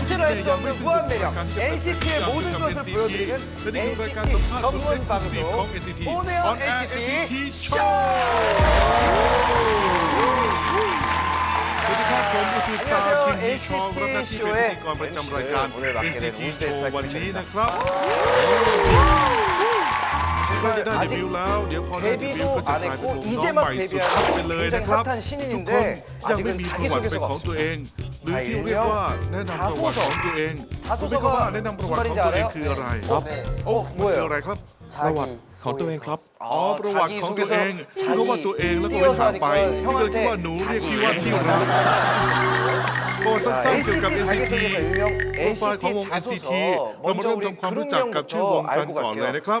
끝을 알 수 없는 무한 매력. NCT의 모든 것을 보여드리는 NCT 전문 방송. 온에어 NCT 쇼! 안녕하세요. NCT 쇼의 NCT 오늘 맡게 된 운세 스타 김입니다. ไม่ได้ได้รีวิวแล้วเดี๋ยวพอได้รีวิวก็จะกลายเป็นวงน้องใหม่สุดท้ายไปเลยนะครับทุกคนยังไม่มีประวัติเป็นของตัวเองหรือที่เรียกว่าแนะนำประวัติของตัวเองคุณไม่ก็ว่าแนะนำประวัติของตัวเองคืออะไรครับโอ้มันคืออะไรครับ ประวัติของตัวเองครับอ๋อประวัติของตัวเองเพราะว่าตัวเองแล้วก็ไปถามไปพี่ก็เลยคิดว่าหนูเรียกพี่ว่าที่รักโปรสั้นๆเกี่ยวกับ NCT โปรไฟล์ของวง NCT เรามาเริ่มทำความรู้จักกับชื่อวงกันก่อนเลยนะครับ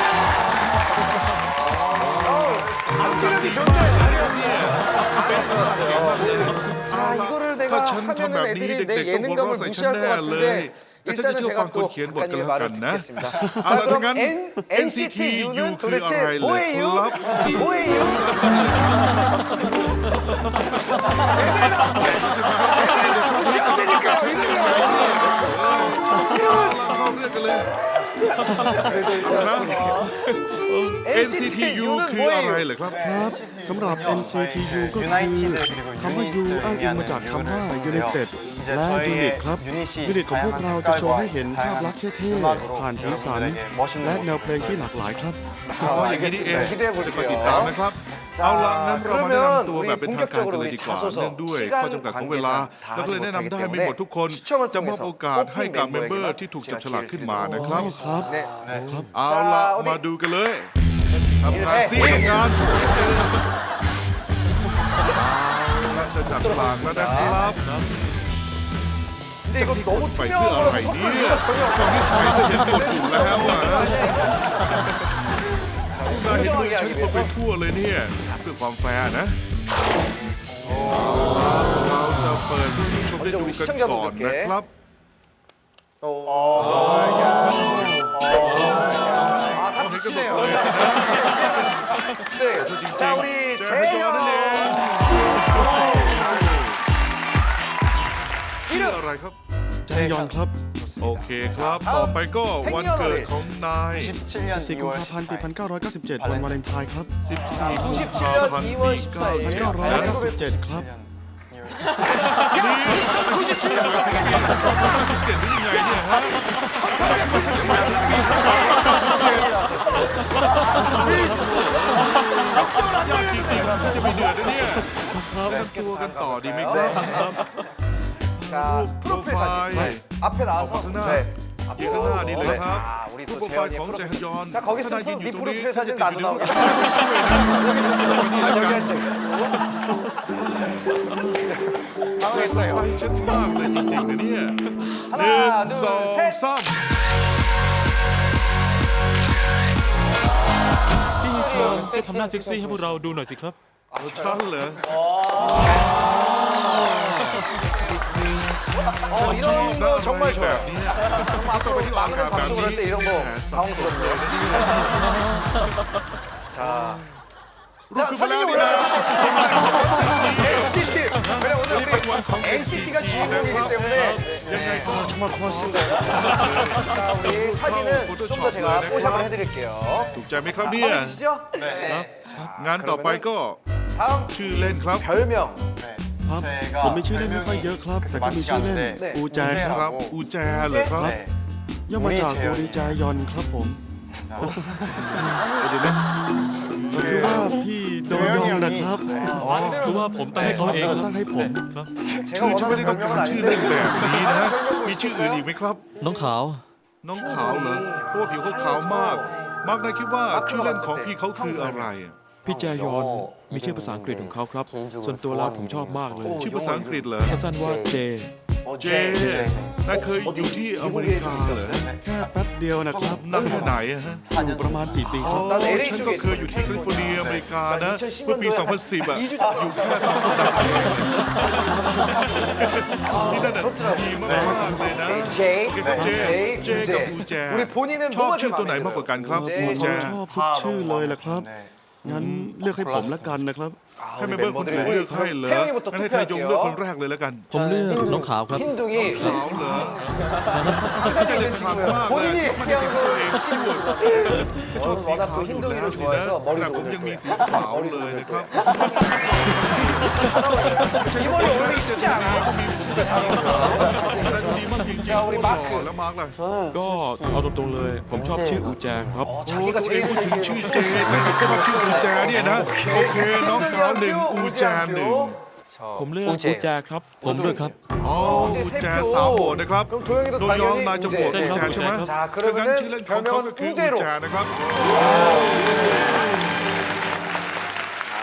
앞뒤력이 좋네. 아 이거를 내가 하면은 애들이 내 예능감을 무시할 것 같은데 일단은 제가 또 작가님의 말을 듣겠습니다. 자 그럼 N, NCT U는 도대체 뭐예요? 뭐예요? 애들이 나왔 กเลยนะ NCTU คืออะไรเหรอครับ ครับสำหรับ NCTU ก็คือคำว่า U อ้างอิงมาจากคำว่า United และ Unit ครับ Unit ของพวกเราจะโชว์ให้เห็นภาพลักษณ์เท่ๆ ผ่านสีสัน และแนวเพลงที่หลากหลายครับอย่างนี้นี่เองจะไปติดตามนะครับ เอาละงั้นเรามาแนะนำตัวแบบเป็นทางการกันเลยดีกว่าเนื่องด้วยข้อจำกัดของเวลาเราก็เลยแนะนำได้ไม่หมดทุกคนจะมอบโอกาสให้กับเมมเบอร์ที่ถูกจับฉลากขึ้นมานะครับครับครับเอาละมาดูกันเลยทำงานซีทำงานเอาละจะจับฉลากแล้วนะครับจะมีคนไปเพื่ออะไรเนี่ยตอนนี้ใส่เสียงหมดอยู่แล้วอะนายเห็นมือฉันก็ไปทั่วเลยเนี่ยเพื่อความแฟร์นะเราจะเปิดให้ผู้ชมได้ดูกันก่อนนะครับ 아, 다 비치네요. 네. 자, 우리 เจอให้ย้อนนั่นเอง 재현. ชื่ออะไรครับ ใจยอนครับ โอเคครับ ต่อไปก็วันเกิดของนาย 14 กุมภาพันธ์ปี 1997 วันวาเลนไทน์ครับ 14 กุมภาพันธ์2ปี7 2월14 일. 1997 ครับ2097นี่ยังไงเนี่ยฮะยากจริงๆฉันจะไปเดือดนะเนี่ย ครับแนะนำตัวกันต่อดีไหมครับ 자, 프로필 사진. 네. 앞에 나와서. 어머나. 네. ยืนข้างหน้านี้เลยครับ 자, 우리 รูป 또 โปรไฟล์ 재현이 ของเจฮ 프로필. ยอน 자, 거기서 ถ้านายยืนอยู่ 네 ตรงนี้ 프로필 사진 나도 나오게. ย 아, 여기 앉아. สบาย 당황했어요. ฉันมากเลยจริงๆนะเนี่ยห 하나, นึ่ง 둘, สอง 셋. สาม พี่ชอนช่วยทำหน้าเซ็กซี่ให้พวกเราดูหน่อยสิครับ ฉันเหรอ 어, 이런 거 정말 แบบ 좋아요. นี้ 정말 앞으로 많은 방송을 할 때 이런 거 당황스럽네요. 자. รูป 자, ขึ้นมาแล้ว 사진이 นี่นะ NCT. 그래, 오늘 우리 NCT가 주인공이기 때문에 ยังไงก็ 정말 고맙습니다. 자, 우리 사진은 좀 더 제가 뽀샵을 해드릴게요. ถูกใจไหมครับเนี่ย 보이시죠? 네. งานต่อไปก็ 다음 ชื่อเล่นครับ 별명. ครับ ผมมีชื่อเล่นไม่ค่อยเยอะครับ แต่ก็มีชื่อเล่นอูแจครับ อูแจเหรอครับย่อมาจากอูริจายอนครับผมคือว่าพี่โดนยองนะครับอ๋อคือว่าผมตั้งให้เขาเองตั้งให้ผมชื่อฉันไม่ได้ต้องการชื่อเล่นแบบนี้นะมีชื่ออื่นอีกไหมครับ น้องขาว น้องขาวเหรอเพราะว่าผิวเขาขาวมาก มากนะคิดว่าชื่อเล่นของพี่เขาคืออะไร พี่แจยอนมีชื่อภาษาอังกฤษของเขาครับ ส่วนตัวแล้วผมชอบมากเลย ชื่อภาษาอังกฤษเหรอ สั้นๆว่าเจ 어, เจนายเคยอยู่ที่อเมริกาเหรอ แค่แป๊บเดียวนะครับ นานแค่ไหนอะฮะ อยู่ประมาณ 4 ปีค อ๋ รั อบ ฉันก็เคยอยู่ที่แคลิฟอร์เนียอเมริกานะ เมื่อปี 2010 อ่ะ อยู่แค่สองสัปดาห์เองที่นั่นน่ะดีมากๆเลยนะ เจ โอเคครับเจ เจกับอูแจ 우리 본인은 ชอบ 뭐가 ชื่อ 제일 ตัวไหน 마음에 มากกว่ากันครับ เจ อูแจ ชอบทุกชื่อเลยแหละครับ งั้นเลือกให้ผมละกันนะครับ ให้เมมเบอร์คนอื่นเลือกให้เหรอ 태영이부터 งั้นให้ทายงเลือกคนแรกเลยแล้วกัน ผมเลือกน้องขาวครับ 흰둥이 ขาวเหรอ 사진 เด็ 있는 ดขาด 친구예요. มากเลย 본인이 ไม่ได้สิ่งที่ตัวเองพูดก็ชอบสีขาวอยู่แล้วสินะแต่ผมยังมีสีขาวเลยนะครับ 이 머리 어울리기 쉽지 않아요. แล้วดีมากจริงๆโคตรหล่อแล้วมาร์กล่ะ ก็เอาตรงๆเลย ผมชอบชื่ออูแจงครับ โอ้ตัวเองพูดถึงชื่อเจแต่สุดชอบชื่ออูแจเนี่ยนะ โอเค น้องขาว หนึ่งอูแจหนึ่ง ผมเลือกอูแจครับ ผมเลือกครับ อ๋ออูแจสามโหวตนะครับ 그럼 도영이도 โดยยอง 당연히 นายจะโหวต 우재. อูแจใช่ไหม 자 ดังนั้น 그러면은 ชื่อเล่นของเขาก็คือ 별명은 อูแจ 우재로. นะครับ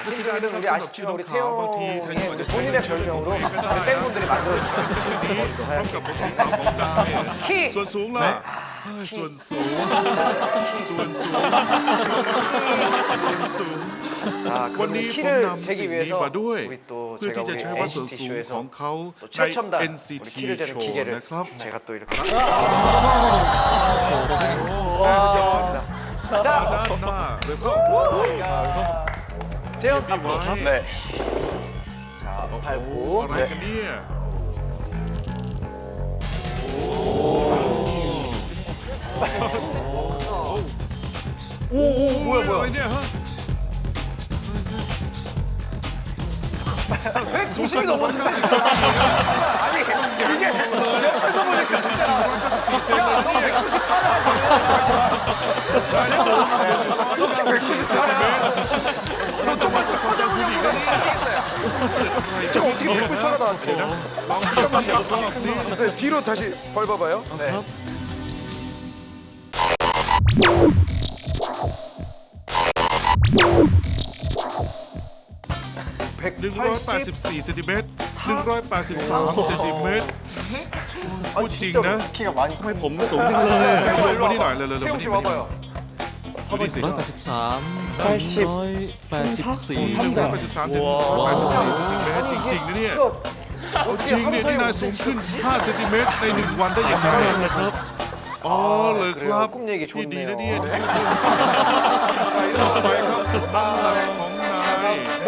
사실은 우리 아쉽지만 우리 태용이 태용이 본인의 별명으로 우리 팬분들이 만들어주신 พร้อมกับผมสีขาวของนาย 키 ส่วนสูงล่ะ เฮ้ยส่วนสูง ส่วนสูง ส่วนสูง 자 วันนี้ 그러면 ผม 키를 นำสิ่ง 재기 นี้ 위해서 มาด้วย 우리 또 เพื่อ 제가 ที่จะ 우리 ใช้ว่าส่วน NCT สูง 쇼에서 ของเขา 또 ใน 최첨단 우리 NCT 키를 재는 โชว์ 기계를 นะครับ 제가 또 이렇게 ว้าว 드렸습니다. ด้า 자 นหน้าเดี๋ยวเข้า 재현 พี่ไว้ 네. 자 โอ้โห 밟고 อะไรกันเนี่ย โอ้ 오, 뭐야, 뭐야. 이제, 어? 190이 넘었는데. 아니, 이게 옆에서 보니까 진짜. 야, 너 194야. 너 194야. 너 조금씩 서자훈이 형이 되겠다. 저 어떻게 194가 나왔지? 어. 잠깐만요. 네, 뒤로 다시 밟아봐요. 네. 184เซนติเมตร183เซนติเมตรพูดจริงนะ 키가 많이 ทำไมผมสูงจังเลย ลงมานี่หน่อยเลยเลย 태용 씨 와봐요 ดูดิสิ 183 184 183ถึง184เซนติเมตรจริงๆนะเนี่ย 이거 จริงเนี่ยนี่นายสูงขึ้น 5 เซนติเมตรในหนึ่งวันได้อย่างไร นั่นนะครับ อ๋อเลยครับ 꿈 얘기 ที่ดี 좋네요 นะเนี่ยต่อไปครับน้ำหนักของนาย 몸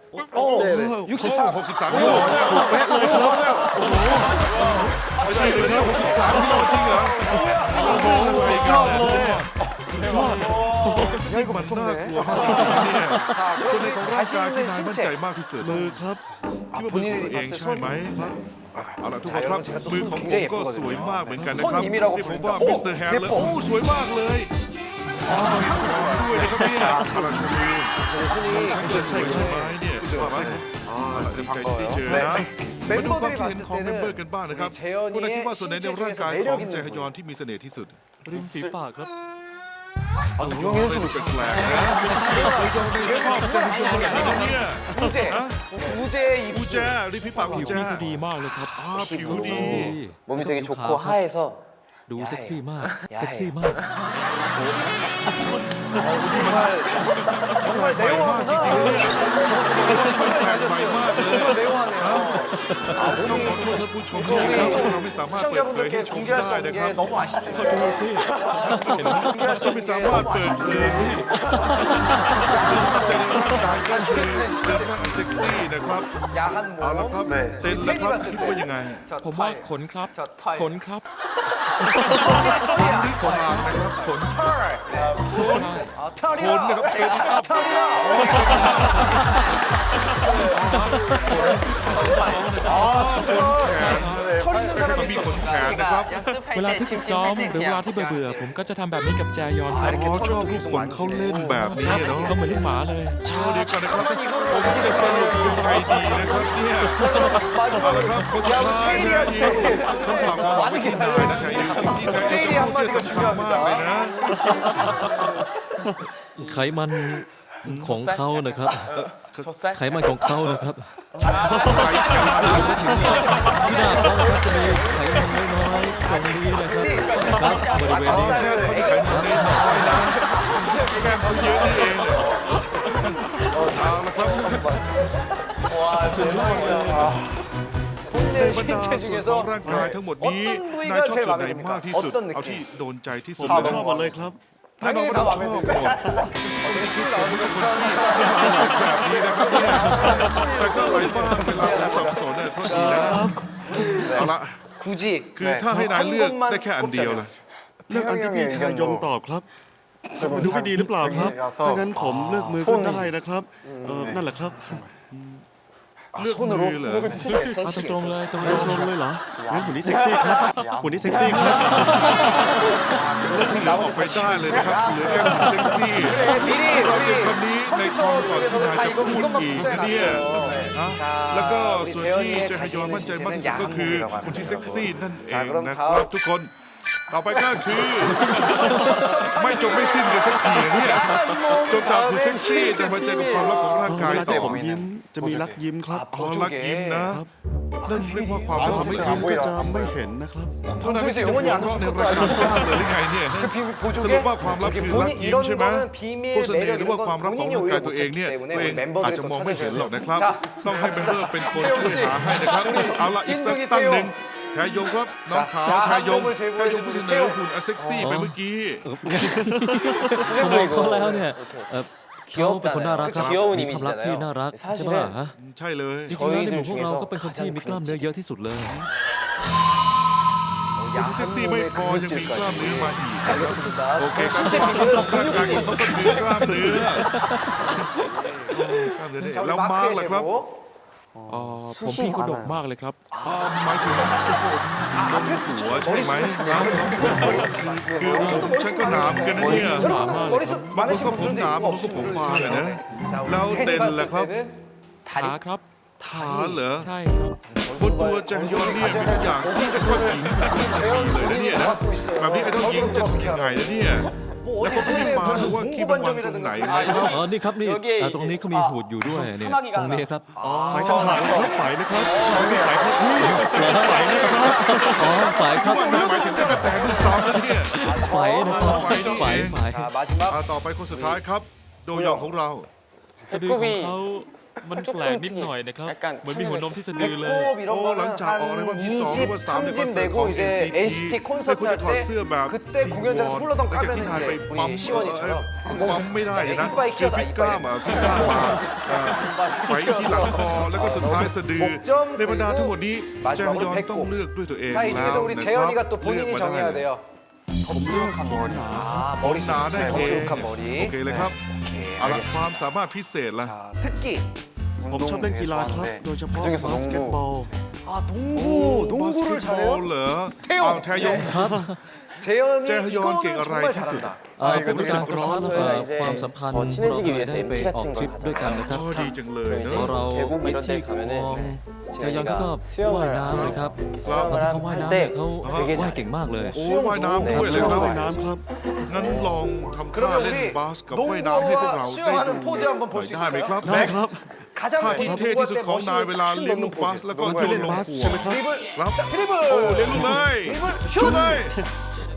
โอ้โยุคสิบสามหกสิบสามโลถูกเป๊ะเลยครับโอ้โหไม่ใช่เลยนะหกสิบสามกิโลจริงเหรอโอ้โหสี่ก้าวเลยยอดง่ายกว่ามันน่ากลัวส่วนในของร่างกายที่นายมั่นใจมากที่สุดมือครับคิดว่ามือของตัวเองใช่ไหมเอาล่ะทุกคนครับมือของผมก็สวยมากเหมือนกันนะครับที่ผมว่ามิสเตอร์แฮมเลยโอ้สวยมากเลยด้วยนะครับเนี่ยเอาล่ะชมดูมันช่างจะสวยใช่ไหมเนี่ย 진짜 맛있어 요. 아, 네, 반. มาดูความคิดเห็นของเมมเบอร์กันบ้างนะครับ우리 คุณอคิด 재현ว่าส่วนไหนในร่างกายของ매แจฮยอนที่มีเสน่ห์ที่สุดริมฝีปากครับ 아, 또 เป็น 용해주고 แปลกๆนะเจฮยอนไม่ชอบใจฮยอนสิเนี่ยอูเจอูเจอูเจริมฝีปากอูเผิวแจนี่คือดีมากเลยครับอ่าผิวดี 몸이 되게 좋고 ครับ 하해서 ดูเซ็กซี่มาก เซ็กซี่มาก 정말 정말 내용하구나. 정말 내용하네. ต้องขอโทษท่านผู้ชมด้วยนะครับเราไม่สามารถเปิดเผยให้ 시청자분들께 ชม 공개할 ได้ 수 없는 นะครับ 게 너무 아쉽습니다 ดูสิ เราไม่สามารถเปิดเผยสิจะในร่างกายก็คือเป็นร่างเซ็กซี่นะครับ 야한 เอาละครับ 몸 เต้นแล้วครับคิดว่ายังไง ผมว่าขนครับ ขนครับ นี่ของอ่างนะครับขน 털. 아, 털이요. ขนนะครับเอ็นอัพ 털이요. 털 있는 แล้วก็ 사람이 มีขนแขนนะครับ เวลาที่ฝึกซ้อมหรือเวลาที่เบื่อๆผมก็จะทำแบบนี้กับแจยอนครับ อ๋อชอบลูกขนเขาเล่นแบบนี้ ครับ เนาะ เขาเหมือนลูกหมาเลย เดี๋ยวก่อนนะครับผมจะสรุปยังไงดีนะครับเนี่ยเอาละครับคนสุดท้ายนะยิวฉันฝากความหวังไว้ที่นายนะแทยิวสิ่งที่แทยิวจะพูดเนี่ยสำคัญมากเลยนะ ไขมันของเขานะครับ 젖살 ไขมันของเขานะครับ ที่หน้าเขานะครับจะมีไขมันน้อยๆตรงนี้นะครับครับบริเวณนี้ในบครับส่วนของร่างกายทั้งหมดนี้ นายชอบส่วนไหนมากที่สุด เอาที่โดนใจที่สุดผมชอบหมดเลยครับ 당연히 เรา 다 ชอบ 마음에 หมด 들죠. แบบนี้นะครับเนี่ยแต่ก็ไหลบ้างเวลาผมสับสนเนี่ยโทษทีนะเอาละ 굳이 คือถ้าให้นายเลือกได้แค่อันเดียวล่ะ เลือกอันที่พี่แทยงตอบครับมันดูไม่ดีหรือเปล่าครับ ถ้างั้นผมเลือกมือก็ได้นะครับเออนั่นแหละครับ เลือกมือเหรอเอาตรงๆเลยตรงๆเลยเหรองั้นหุ่นนี้เซ็กซี่ครับหุ่นนี้เซ็กซี่ครับที่เหลือออกไปได้เลยนะครับเหลือแค่หุ่นเซ็กซี่เราเก็บคำนี้ในคำก่อนที่นายจะพูดอีกนะเนี่ยแล้วก็ส่วนที่จะฮยอนมั่นใจมากที่สุดก็คือหุ่นที่เซ็กซี่นั่นเองนะครับทุกคน ต่อไปก็คือ ไม่จบไม่สิ้นกันสักทีนะเนี่ยจบจากคุณเซ็กซี่จะมาเจอกับความลับของร่างกายเวลาต่ที่อผมยิ้มจะมีรักยิ้มครับอ๋อรักยิ้มนะนั่นเรียกว่าความถ้าลับผมไม่ยิ้มก็จะไม่เห็นนะครับเท่านั้นที่จะหัวเราะในรายการกล้าเลยหรือไงเนี่ยสรุปว่าความลับคือรักยิ้มใช่ไหมพวกเสน่ห์หรือว่าความลับของร่างกายตัวเองเนี่ยตัวเองอาจจะมองไม่เห็นหรอกนะครับ ต้องให้เมมเบอร์เป็นคนช่วยหาให้นะครับเอาละอีกสักตั้งหนึ่ง แทยงครับน้องขาวแทยงแทยงผู้เสนอหุ่นอะเซ็กซี่ไปเมื่อกี้ ผมมองเขาแล้วเนี่ยเอ่อเขาเป็นคนน่ารักครับ 귀여운 มีความรักที่น่ารักใช่ปะฮะ ใช่เลย จริงๆแล้วในหมู่พวกเราก็เป็นคนที่มีกล้ามเนื้อเยอะที่สุดเลย เซ็กซี่ไม่พอยังมีกล้ามเนื้อมาอีก 알겠습니다. โอเคครับร่างกายของเขาก็คือกล้ามเนื้อกล้ามเนื้อได้ 자, 우리 แล้วมาร์ก 마크의 ล่ะครับ 제보. อ๋อผมพี่เขาดกมากเลยครับ อ่าหมายถึงหัวใช่ไหมคือผมฉันก็หนามกันนะเนี่ย 여러분 머리숱 บางคน 많으신 ก็ผม 분들도 หนาม 이유가 บางคนก็ผม 없으신 บาง 분들이 อะนะ 자, 우리แล้ว 팬이 เด่น 봤을 ล่ะครับ 때는 ขาครับ ขาเหรอ ใช่ครับ บนตัวแจฮยอนเนี่ยมีทุกอย่างที่เป็นผู้หญิงเลยนะเนี่ยนะแบบนี้ไอ้ต้องยิงจะยังไงนะเนี่ยแล้วเขาก็มี ี ปลาหรือว่าขี้มันวางตรงไหนไหมครับ อ๋อ นี่ครับนี่อ่าตรงนี้เขามีหูดอยู่ด้วยเนี่ย ตรงนี้ครับ ฝ่ายทหารครับฝ่ายนะครับมีฝ่ายครับพี่ฝ่ายนะครับ อ๋อ ฝ่ายครับ ว่าหมายถึงกระแตด้วยซ้ำนะเนี่ย ฝ่ายนะครับ ฝ่ายนี่ ฝ่าย เอง ฝ่าย 자 마지막 อ่าต่อไปคนสุดท้ายครับ โดยองของเรา สะดือของเขา มันแปลกนิดหน่อยนะครับ เหมือนมีหัวนมที่สะดือเลย 배꼽 이런 어, 거는 랑자, 어, 한 레몬 비싸. 20, 레몬 싸움 30 레몬 내고 거기 이제 NCT. NCT 콘서트 근데 할 그때 때 더 쓰여, 막 그때 C1. 공연장에서 홀라당 이렇게 까면 기나이 이제 빰, 우리 시원이처럼 ปั๊มไม่ได้นะ 이빨 คือ 키워서 ฟิกก้า 이빨 มาฟิกก้ามาอ่าไว้ที่หลังคอแล้วก็สุดท้ายสะดือ 목점 ในบรรดาทั้งหมดนี้ 마지막으로 แจฮยอนต้อง 배꼽 เลือกด้วยตัวเอง 자 이 แล้ว 중에서 우리 นะครับ 재현이가 또 เลือก 본인이 มาได้ 정해야 돼요 ผมเลือกม อ 아 ผมหนาได้ 머리숱 โอเค 거수룩한 머리 โอเคเลยครับ 오케이 เอาละ 알겠습니다 ความสามารถพิเศษละ 자 특기 ผมชอบเล่นกีฬาครับ โดยเฉพาะบาสเกตบอล 아 농구 บาสเก 농구를 ตบอล 잘해요 เหรอ เทยง เอาแทยง 재현이 재현이 이거는 게 정말 알아야 잘한다 อ่าผมรู้สึกร้อนเอ่อความสัมพันธ์ 어, 친해지기 위해서 เราเคยได้ไป MT ออก 같은 ทริป 걸 ด้วยกันนะครับ โอ้ดีจังเลยเน พอ อะ เรา 계곡 ไป 이런 ที่ 데 คลอง 가면은 เจยอนเขาก็ 수영을 ว่ายน้ำเลยครับ ตอน 수영을 ที่เขาว่าย 할 น้ำเนี่ย 때 เขา 되게 ว่าย 잘 เก่งมากเลย โอ้ว่ายน้ำด้วยเลย ช ค อบ รับ ว่ายน้ำครับ งั้นลองทำท่าเล่นบาสกับว่ายน้ำให้พวกเราได้ดู 수영하는 포즈 한번 หน่ 볼 อย 수 ได้ไหมครับ ได้ครับ 가장 ท่าที่ 먼저 เท่ที่สุด 농구할 때 ของนายเวลา 머신을 เลี้ยง 탁 ลูกบาส 넣는 แล้วก็ 포즈 โยนลง บาส ห่ว ใช่ ง ไหมครับ 드리블 ครับ 자 드리블 โอ้เล่นลูกเลย 드리블 ชุด 슛 เลย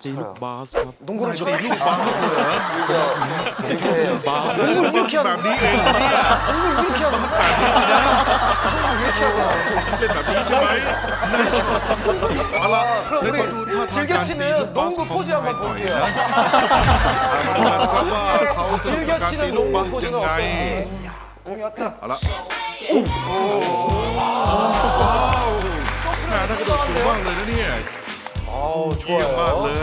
쳐요. 농구를 쳐요? 이거 이렇게 해요. 농구를 이렇게 하는 거야? 농구를 이렇게 하는 거야? 그럼 우리 즐겨치는 농구 포즈 한번 볼게요. 즐겨치는 농구 포즈는 어떤지. 공이 왔다. 오! 那这个都是忘了的呢。 เยี่ยมมากเลย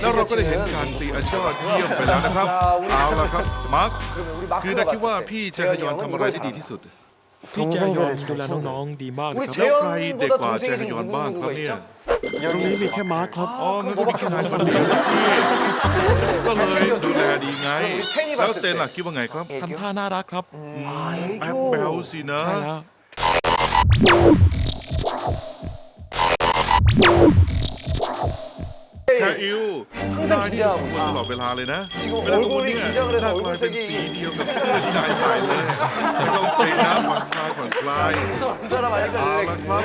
แล้วเราก็ได้เห็นการตีอาชีอดเยี่ยมไปแล้วนะครับ เอาละครับ มาร์ค คือนักคิดว่าพี่จายอนทำอะไรที่ดีที่สุด ที่เจยอนดูแลน้องๆดีมากครับแล้วใครเด็กกว่าจายอนบ้างครับเนี่ย ตรงนี้มีแค่มาร์คครับ อ๋องั้นก็มีแค่นายคนเดียวสิก็เลยดูแลดีไง แล้วเตนล่ะคิดว่าไงครับ ทำท่าน่ารักครับ แป๊บแบลสินะ ใช่แล้ว แค่อิว 항상 นายนี่ 긴장하고 กังวลตลอดเวลาเลยนะ จริงๆ เวลากังวลเนี่ย 얼굴이 긴장을 หน้า 해서 กลายเป็น 얼굴색이 สีเดียวกับเสื้อที่นายใส่เลยไม่ต้องเตะนะผ่อนคลายผ่อนคลาย 그래서 그 사람 아니까 아, 릴렉스. 맞다.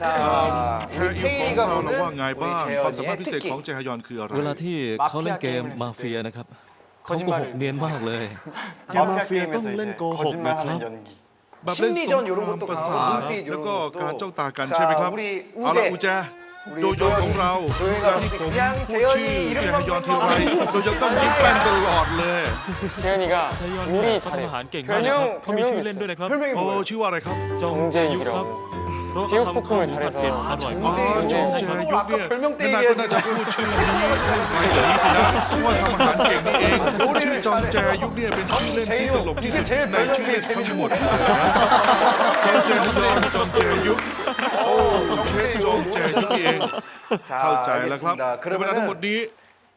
자, แค่อิว 우리 ของ K가 เราเราว่า 보는 ไงบ้าง 우리 ความสามารถ 재현이의 พิเศษของ 특기. เจฮยอนคืออะไร เวลาที่เขาเล่นเกมมาเฟียนะครับเขาโกหกเนียนมากเลย เกมมาเฟียต้องเล่นโกหกนะครับ 연기. แบบเล่นสง 심리전 ค 이런 ราม 것도 ประ 강하고 สาท 눈빛 แล้วก็ 이런 การ 것도 จ้องตากันใช่ไหมครับ 자, 우리 เอาละอู 우재 แจ 우리 โดโยของเรา 조용히가 เวลาที่ผม 그냥 พูดชื่อ 재현이 เจฮ 이름만 ยอนทีไรโดโยต้องยิ้มแป้นตลอดเลย 재현이가 ชายอน 요리 เนี่ยเขาทำ 잘해. อาหารเก่งมากนะครับ 별명 เขามีชื่อเล่นด้วยนะครับ 별명이 โอ้ 뭐예요? ชื่อว่าอะไรครับ จงเจยุครับ 정재익이라고. 제육볶음을 잘해서 아, 정재 정재 아까 별명 때 얘기했지만 제육이 제일 별명 때 재밌는 거 정재육 정재육 자 알겠습니다 그러면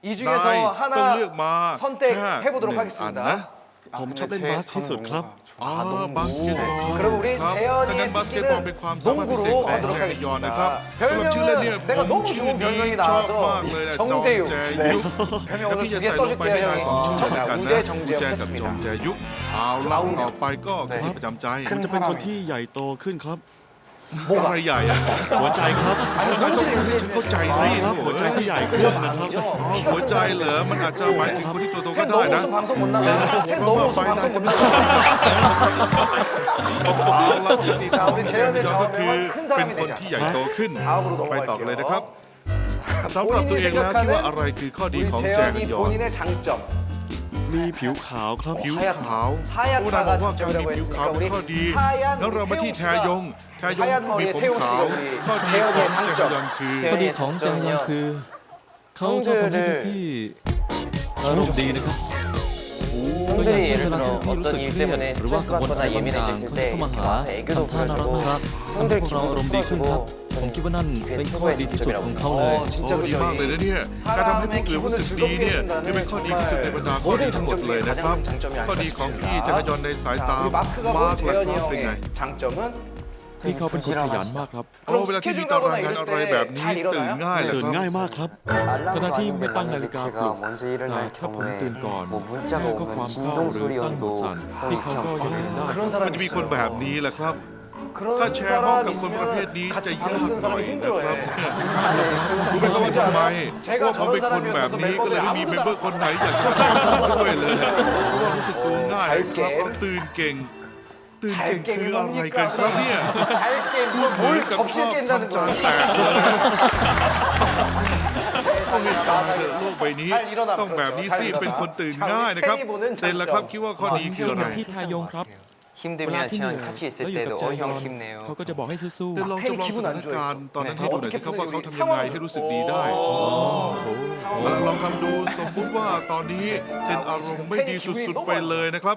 이 중에서 하나 선택해 보도록 하겠습니다 ผมชอบเล่นบาสที่สุดครับ อ๋อบาสเกตบอล 그럼 우리 ครับ 재현이의 ถ้างั้นบาสเกตบอลเป็นความสามารถพิเศษ 농구로 ของ 가도록 แจยอนนะครับ 하겠습니다. สำหรับชื่อเล่นเนี่ย 별명은 ผ 내가 ม 너무 ชื่อ 좋은 นี้ 별명이 ชอบ 나와서 มากเลยนะจง 정재육. แจยุก 별명 แล้ว 오늘 พี่ 두 จะ 개 ใส่ลงไปใน 써줄게요 นายสองชื่อ 형이. แล้วกัน 자, นะ 우재 อูแจกับจง 정재혁 แจ 했습니다. ยุกเอาละต่อไปก็คดีประจำใจ ผมจะเป็นคนที่ใหญ่โตขึ้นครับ อะไรใหญ่อะ หัวใจครับ นายต้องพูดให้ฉันเข้าใจสิ ครับหัวใจที่ใหญ่ขึ้นนะครับ อ๋อหัวใจเหรอมันอาจจะหมายถึงคนที่ตัวโตก็ 팬 ได้ 너무 นะ 없어 방송 못 나가요. 팬 너무 없어 방송 못 나가요. เอาละปกติของ 우리 เจ 재현의 ยอนก็คือ 저음은 큰 เป็น 사람이 คน 되자. ที่ใหญ่โตขึ้น 다음으로 ไปต่อกันเลยนะครับ 넘어갈게요. สำหรับตัวเองแล้วคิดว่าอะไรคือข้อดี 우리 ของแจก 재현이 ยอน 본인의 장점. มีผิวขาวครับ ผิวขาว ฮายา ผู้ ทาน ายบอกว่าการมีผิวขาวเป็นข้อดี ฮายา แล้วเรามาที่แทยงแทยง ฮา ยา มีผม เทว ขาว ศรี ข้อดี เทว ข เนี่ อย ง ช่าง แจ จ ก บ ยอนคือ ข้อดีของจางยอนคือ เขาชอบทำให้พี่ๆอารมณ์ดีนะครับตัวอย่าง 형들이 เช่นเว 예를 ลา 들어 ที่พี่รู้สึ 어떤 ก 일 เครียด 때문에 หรือว่า 스트레스 กังวลอะไร 받거나 บางอย่าง 예민해졌을 เขา 때 จะเข้ามาหา 와서 애교도 ทำท่าน่ารัก 부려주고 น่ารักทำให้พวกเราอารมณ์ดีขึ้นครับ ผมคิดว่านั่นเป็นข้อดีที่สุดของเขาเลย 어, 진짜 โอ้ดีมากเลยนะเนี่ยการทำให้ผู้อื่นรู้สึกดีเนี่ยนี่เป็นข้อดีที่สุดในบรรดาข้อดีทั้งหมดเลยนะครับ ข้อดีของพี่จักรยานในสายตา 자, 우리 마크가 มา 본 ร์กและครับ 재현이 เป็นไง 형의 장점은 พี่เขาเป็นคนขยันมากครับกรมเวลาที่มีตารางงานอะไรแบบนี้ตื่นง่ายเลยตื่นง่ายมากครับขณะที่ไม่ตั้งนาฬิกาปลุกถ้าผมตื่นก่อนแค่ก็ความเข้าหรือตั้งสั่นที่เขาก็ยังตื่นได้มันจะมีคนแบบนี้แหละครับ ถ้าแชร์ห้องกับคนประเภทนี้จะยากหน่อยนะครับรู้ไหมครับว่าทำไมเพราะเขาเป็นคนแบบนี้ก็เลยไม่มีเมมเบอร์คนไหนอยากจะช่วยเลยรู้สึกตัวง่ายครับตื่นเก่ง ตื่นเก่งคืออะไรกันครับเนี่ยใช้เก่งพูดพูดกับชอบทำจานแตกต้องให้ตาเถอะโลกใบนี้ ต้องแบบนี้สิเป็นคนตื่นง่ายนะครับเต้นละครับคิดว่าข้อนี้คืออะไรพี่ทายงครับเวลาที่เหนื่ล้วอยู่กับใจยอนเขาก็จะบอกให้สู้ๆแต่ลองจำลองสถานการตอนนั้นให้ดูหน่อยสิบว่เขาทำยังไงให้รู้สึกดีได้ลองทำดูสมมติว่าตอนนี้เจนอารมณ์ไม่ดีสุดๆไปเลยนะครับ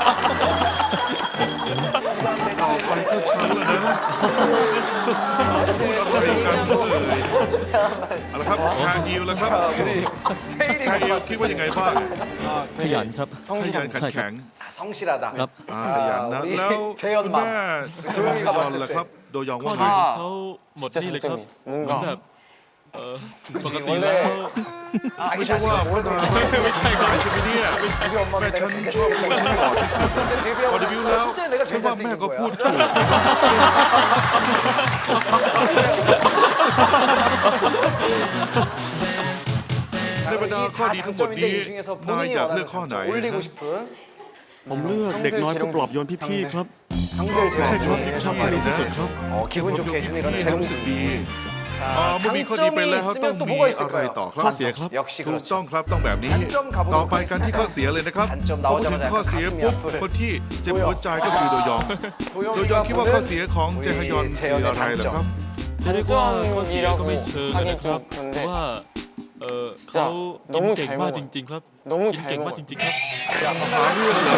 ครับชายอิวแล้วครับชายอิวคิดว่ายังไงบ้าง ขยันครับ ขยันขันแข็ง 성실하다. ครับ อ่าขยันนะ 우리 แล้วคุณ 재현 แม่ 맘. โดยอนล่ะครับ โดยอง ข้อ ว่าไง ดีของเขาหมดนี่เลยครับ มึง เห ก็ มือนแบบเออปกติแล้ว 자기 ไม่ใช่ว่า 자신을 พัฒ 모르는 นาไม่ใช่ครับใช่ไหมเนี่ย 우리 엄마는 แม่ 내가 ฉัน 진짜 ชอบคนที่หล่อที่สุด พอเดบิวต์แล้ว 진짜 내가 ฉัน 제일 ว่าแม่ 잘생긴 ก็พูด 거야. ถูก ในบรรดาข้อดีทั้งหมดนี้ 장점인데 이 중에서 นาย 본인이 อยากเลื 원하는 อกข้อไหน 장점 올리고 싶은 ผมเลือกเด็กน้อยผู้ปลอบโยนพี่ๆครับ 상대를 ใช่ครับ 제일 ชอบคนนี้ที่สุดครับ 어, 기분 좋게 해주는 이런 ที่รู้สึกดี 자, อ่าเมื่อมีข้อดีไป 장점이 แล้วต้อง 있으면 또 มี 뭐가 อะไร 있을까요? ต่อค ข้ รั อบ เสียครับ 역시 ถูก 그렇죠. ต้องครับต้องแบบนี้ 단점 가보도록 ต่อไปกันที่ข้อเสียเลยนะครับ 단점 พอพูดถึง 나오자마자 ข้อเสีย 가슴이 ปุ๊บ 아프를 คนที่เจ็บหัวใจก็คือโดยอง โดยอง 도영이가 คิดว่าข้อ 보는 เสียของเจฮยอนคืออะไรเหรอครับ จะเรียกว่าข้อเสียก็ไม่เชิงนะครับ เพราะว่าเออเขากินเก่งมากจริง ๆ ครับ 너무 กิน 잘 เก่งมาก 먹어 จริง ๆ ครับ หาเรื่องเหรอ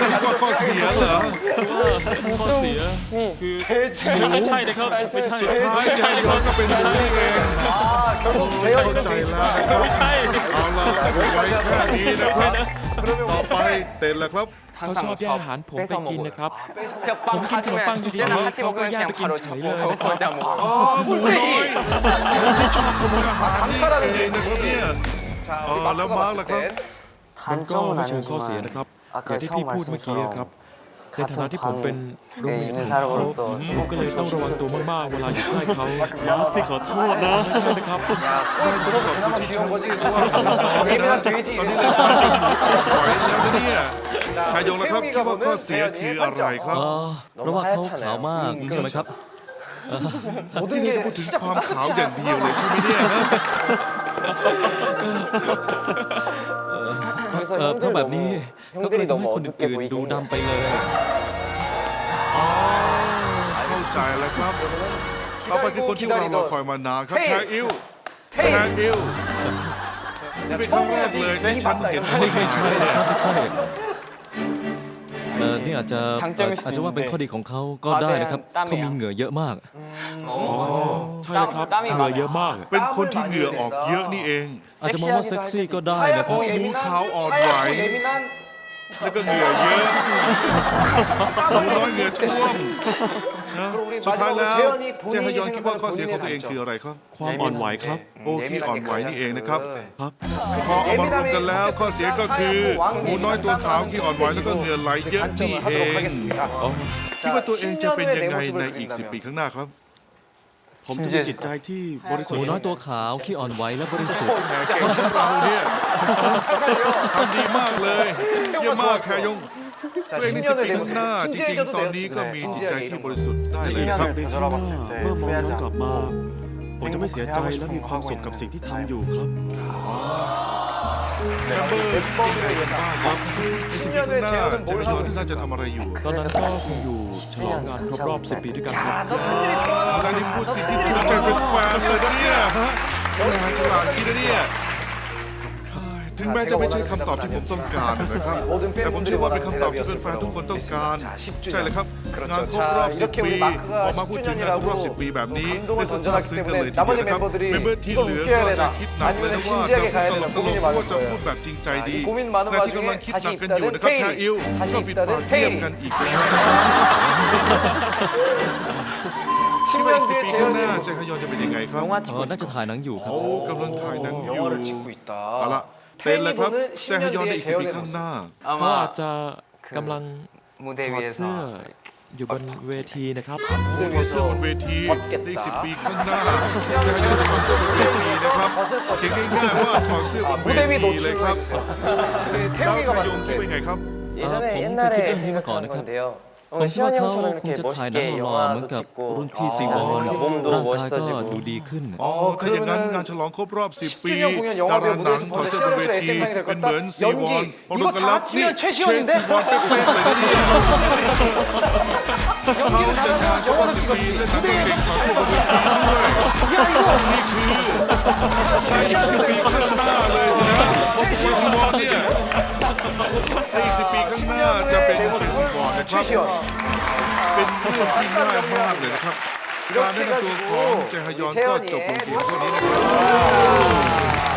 นี่ว่าข้อเสียเหรอ เพราะว่าข้อเสียคือ 돼지 ไม่ใช่นะครับไม่ใช่ สุดท้ายเจฮยอนก็เป็นอย่างนี้เอง 아 결국 เข้าใจ 재현이는 แล้วนะครับ ไม่ใช่ เอาล่ะไว้แค่นี้นะครับ ต่อไปเต้นแล้วครับ เขาชอบแย่งอาหารผมไปกินนะครับ ผมกินขนมปังอยู่ดีๆเขาก็แย่งไปกินเฉยเลยนะครัอ๋อคุณไม่ชอบขโมยอาหารนี่เองนะครับเนี่ยอ๋อแล้วมาร์กล่ะครับมันก็ไม่เชิงข้อเสียนะครับอย่างที่พี่พูดเมื่อกี้ครับในฐานะที่ผมเป็นโรงเรียนของเขาผมก็เลยต้องระวังตัวมากๆ เวลาอยู่ใกล้เขามาพี่ขอโทษนะใช่ไหมครับขอโทษที่ชอบว่าตอนนี้เราไม่ได้เนี่ย ชายงแล้วครับคิด 태용이가 ว่าข้อ 보는 เสียคือ 재현이의 อะไร 단점 ครับ อ๋อเพราะว่าเขาขาวมากใช่ไหมครับ 모든 นี่ก็ 게 พูดถึง 진짜 ความขาว 똑같이 อย่างเดียวเลยใช่ไหมเนี่ยนะ 그래서 เออเพราะ 형들 แบบนี้ 너무 เขาก็เลย 형들이 ทำให้ 너무 คน 어둡게 อื่นๆดู 보이긴 ดำไปเลย อ๋อเข้าใจแล้วครับต่อไปคือคนที่เรารอคอยมานานครับแทอิวแท 테일 อิวนี่เป็นครั้งแรกเลยที่ฉันเห็น ไม่ไม่ใช่นะครับไม่ใช่เ ออนี่อาจจะ 장점일 수도 อาจจะว่าเป็นข้อดีของเขาก็ได้นะครับ 땀이야. เขามีเหงื่อเยอะมาก ใช่เลยครับ 땀이 เหงื่อเยอะมาก เป็นคนที่เหงื่อออกเยอะนี่เอง อาจจะมองว่าเซ็กซี่ก็ได้นะครับ 하얗고 หมู 예민한 ขาวอ่อนไหว 하얗고 예민한 แล้วก็เหงื่อเยอะหมูน้อยเหงื่อท่วม สุดท้ายแล้วเจฮยอนคิดว่าข้อเสียของตัวเองคืออะไรครับ ความอ่อนไหวครับ โอ้ขี้อ่อนไหวนี่เองนะครับครับพอเอามารวมกันแล้วข้อเสียก็คือหมูน้อยตัวขาวขี้อ่อนไหวแล้วก็เหงื่อไหลเยอะนี่เองคิดว่าตัวเองจะเป็นยังไงในอีก 10 ปีข้างหน้าครับผมจะมีจิตใจที่บริสุทธิ์มูน้อยตัวขาวขี้อ่อนไหวและบริสุทธิ์แหมเก่งชัดเราเนี่ยทำดีมากเลยเยี่ยมมากแค่ยง 자 ตัวเองในสิบ 10년을 ปี 내 ข้างหน้า 모습 จริง 진지해져도 ๆ ตอน 돼요 นี้ก็มีจิตใจ 진지하게 ที่ 이런 บ 거 ริสุทธิ์ได้เลย ใน ครับ ปีข้างหน้าเมื่อมองย้อนกลับมา ผมจะไม่เสียใจและมีความสุขกับสิ่งที่ทำอยู่ครับ แมมเบอร์เป็นบ้างครับในสิบปีข้างหน้าเจฮยอนน่าจะทำอะไรอยู่ ตอนนั้นก็คงอยู่ฉลองงานครบรอบ 10 ปีด้วยกันครับ 너 팬들이 좋아하는 อะไรนี่พูดสิ่งที่ถูกใจแฟนๆเลยนะเนี่ยฮะงานฉลาดคิดนะเนี่ย ึงแม้จะไม่ใช่คำตอบที่ผมต้องการนะครับ แต่ผมเชื่อว่าเป็นคำตอบที่แฟนๆทุกคนต้องการ ใช่เลยครับ งานครบรอบ 10 ปี ออกมาพูดถึงงานครบรอบ 10 ปีแบบนี้ได้สร้างซึ้กันเลยทีเดียวนะครับเมมเอที่เหลือก็จะคิดหนักเลยนะว่าจะพูดตลกตลหรือว่าจะพูดแบบจริงใจดีแต่ที่กำลังคิดหนักกันอยู่นะครับชาอิวก็ผิดหวังเทียมกันอีกแล้วคิดว่าสิปีข้างหน้าเจคฮยอนจะเป็นยังไงครับน่าจะถ่ายหนังอยู่ครับโอ้กำลังถ่ายหนังอยู่เอาละ เต้นแล้วครับ 태인이보는 เจฮยอนใน 10년 อีก 뒤에 10 ปี 재현의 ข้าง 모습 หน้า เขาอาจจะกำลัง 무대 ถอดเสื้อ 위에서 อยู่บนเวทีนะครับ ถอดเสื้อบนเวทีในอีก 10 ปีข้างหน้าเจฮยอนจะถอดเสื้อบนเวทีนะครับ 벗을 เขียน 것이다 ง่ายๆว่าถอดเสื้อบนเว 무대 위 ทีเลยครับ 노출을 해주세요 우리 แล้ว 태용이가 ชายง 봤을 คิด 때 เป็นไงครับ 예전에 아, 옛날에 봄 생각한 그때 건데요. ผมคิดว่าเขาคงจะถ่ายหนังหล่อๆเหมือนกับรุ่นพี่ซีวอนร่างกายก็ดูดีขึ้น อ๋อถ้าอย่างนั้นงานฉลองครบรอบ 10 ปี 10주년 공연 ดารา 영화배우 หนัง 무대에서 ถอด 보는 เสื้อบนเว 시원한 ที SM상이 될 เป็น 것 เหมือน 같다. ซีวอน 연기 พอดู 이거 กันแล้ว 다 นี่ 합치면 เชน 최시원인데 ซีวอนเป๊ะๆเลยนะเนี่ย เขา 연기를 จัดงาน 잘하면 ครบรอบ 영화를 10 ปี 찍었지 เล่นหนังเด็กๆถอดเสื้อบนเวทีด้วย 야 이거 นี่คือใช้อีกสิบปีข้างหน้าเลยสินะเชนซีวอนเนี่ย takes it big ข้างหน้าจะเป็นเป็นสิงห์ก่อนนะครับ เป็นเรื่องที่ง่ายมากเลยนะครับการได้นำตัวของเจฮยอนก็จบลงเพียงเท่านี้นะครับ